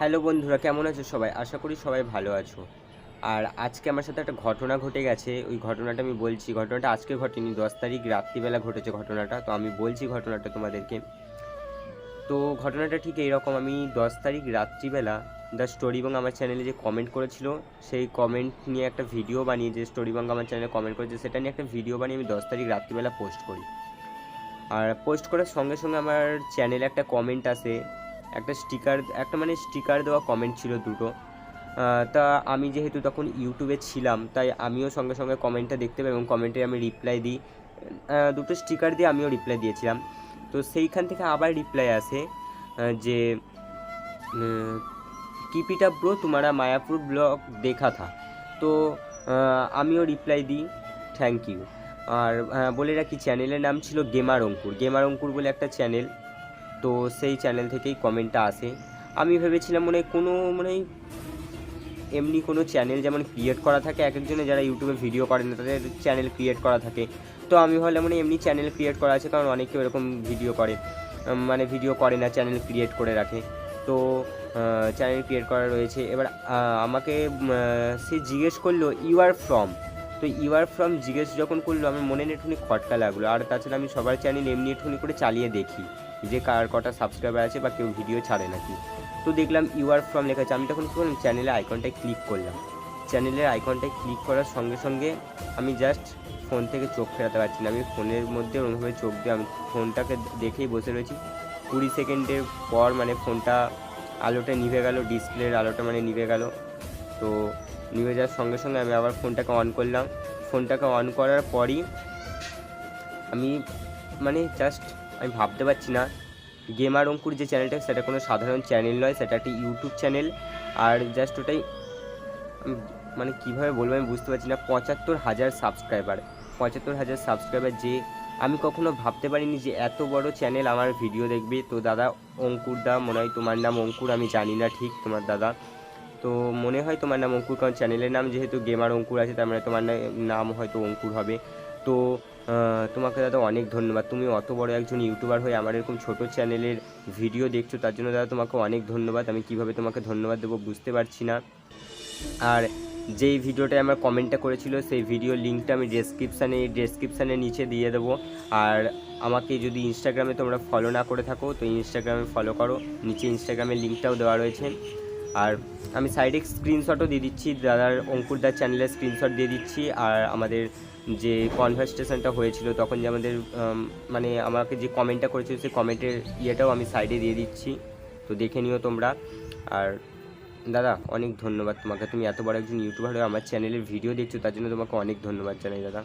Hello বন্ধুরা, কেমন আছো সবাই? আশা করি সবাই ভালো আছো। আর আজকে আমার সাথে একটা ঘটনা ঘটে গেছে। ওই ঘটনাটা আমি বলছি, ঘটনাটা আজকে ঘটেনি, দশ তারিখ রাত্রিবেলা ঘটেছে ঘটনাটা। তো আমি বলছি ঘটনাটা তোমাদেরকে। তো ঘটনাটা ঠিক এইরকম, আমি দশ তারিখ রাত্রিবেলা দ্য স্টোরি বং আমার চ্যানেলে যে কমেন্ট করেছিল, সেই কমেন্ট নিয়ে একটা ভিডিও বানিয়ে, যে স্টোরি বং আমার চ্যানেলে কমেন্ট করেছে, সেটা নিয়ে একটা ভিডিও বানিয়ে আমি দশ তারিখ রাত্রিবেলা পোস্ট করি। আর পোস্ট করার সঙ্গে সঙ্গে আমার চ্যানেলে একটা কমেন্ট আসে একটা স্টিকার একটা মানে স্টিকার দেওয়া কমেন্ট ছিল দুটো। তা আমি যেহেতু তখন ইউটিউবে ছিলাম, তাই আমিও সঙ্গে সঙ্গে কমেন্টটা দেখতে পাই এবং কমেন্টে আমি রিপ্লাই দিই। দুটো স্টিকার দিয়ে আমিও রিপ্লাই দিয়েছিলাম। তো সেইখান থেকে আবার রিপ্লাই আসে যে কিপিটা ব্রো তোমারা মায়াপুর ব্লগ দেখা থা। তো আমিও রিপ্লাই দিই থ্যাংক ইউ আর বলে রাখি চ্যানেলের নাম ছিল গেমার অঙ্কুর গেমার অঙ্কুর বলে একটা চ্যানেল তো সেই চ্যানেল থেকেই কমেন্টটা আসে। আমি ভেবেছিলাম মানে কোনো মানে এমনি কোনো চ্যানেল যেমন ক্রিয়েট করা থাকে এক একজনে যারা ইউটিউবে ভিডিও করেন তাদের চ্যানেল ক্রিয়েট করা থাকে। তো আমি ভাবলাম মানে এমনি চ্যানেল ক্রিয়েট করা আছে, কারণ অনেকে এরকম ভিডিও করে। মানে ভিডিও করে না চ্যানেল ক্রিয়েট করে রাখে। তো চ্যানেল ক্রিয়েট করা রয়েছে। এবার আমাকে সে জিজ্ঞেস করল ইউ আর ফ্রম তো ইউ আর ফ্রম জিজ্ঞেস যখন করল, আমার মনে একটুখানি খটকা লাগল। আর তাছাড়া আমি সবার চ্যানেল এমনি একটুখানি করে চালিয়ে দেখি যে কার কটা সাবস্ক্রাইবার আছে বা কেউ ভিডিও ছাড়ে নাকি। তো দেখলাম ইউ আর ফ্রম লেখা আছে আমি তখন কী করলাম? চ্যানেলের আইকনটায় ক্লিক করলাম। চ্যানেলের আইকনটায় ক্লিক করার সঙ্গে সঙ্গে আমি জাস্ট ফোন থেকে চোখ ফেরাতে পারছি না। আমি ফোনের মধ্যে ওরকমভাবে চোখ দিয়ে আমি ফোনটাকে দেখেই বসে রয়েছি। কুড়ি সেকেন্ডের পর মানে ফোনটা আলোটা নিভে গেল ডিসপ্লের আলোটা মানে নিভে গেল। তো নিভে যাওয়ার সঙ্গে সঙ্গে আমি আবার ফোনটাকে অন করলাম। ফোনটাকে অন করার পরই আমি মানে জাস্ট আমি ভাবতে পারছি না। গেমার অঙ্কুর যে চ্যানেলটা সেটা কোনো সাধারণ চ্যানেল নয়, সেটা একটি ইউটিউব চ্যানেল আর জাস্ট ওটাই মানে কীভাবে বলব আমি বুঝতে পারছি না। পঁচাত্তর হাজার সাবস্ক্রাইবার পঁচাত্তর হাজার সাবস্ক্রাইবার যে আমি কখনো ভাবতে পারিনি যে এত বড় চ্যানেল আমার ভিডিও দেখবে। তো দাদা, অঙ্কুর দা, মনে হয় তোমার নাম অঙ্কুর, আমি জানি না ঠিক তোমার দাদা। তো মনে হয় তোমার নাম অঙ্কুর, কারণ চ্যানেলের নাম যেহেতু গেমার অঙ্কুর আছে, তার মানে তোমার নাম হয়তো অঙ্কুর হবে। তো তোমাকে দাদা অনেক ধন্যবাদ। তুমি অত বড় একজন ইউটিউবার হয়ে আমার এরকম ছোট চ্যানেলের ভিডিও দেখছ, তার জন্য দাদা তোমাকে অনেক ধন্যবাদ। আমি কীভাবে তোমাকে ধন্যবাদ দেবো বুঝতে পারছি না। আর যেই ভিডিওটায় আমার কমেন্টটা করেছিল, সেই ভিডিও লিঙ্কটা আমি ডেসক্রিপশানে ডেসক্রিপশানে নিচে দিয়ে দেবো। আর আমাকে যদি ইনস্টাগ্রামে তোমরা ফলো না করে থাকো, তো ইনস্টাগ্রামে ফলো করো। নিচে ইনস্টাগ্রামের লিঙ্কটাও দেওয়া রয়েছে। আর আমি সাইডে স্ক্রিনশটও দিয়ে দিচ্ছি, দাদার অঙ্কুরদার চ্যানেলের স্ক্রিনশট দিয়ে দিচ্ছি। আর আমাদের যে কনভারসেশনটা হয়েছিল, তখন যে আমাদের মানে আমাকে যে কমেন্টটা করেছিল, সেই কমেন্টের ইয়েটাও আমি সাইডে দিয়ে দিচ্ছি। তো দেখে নিও তোমরা। আর দাদা, অনেক ধন্যবাদ তোমাকে। তুমি এত বড় একজন ইউটিউবার হয়ে আমার চ্যানেলের ভিডিও দেখছ, তার জন্য তোমাকে অনেক ধন্যবাদ জানাই, দাদা।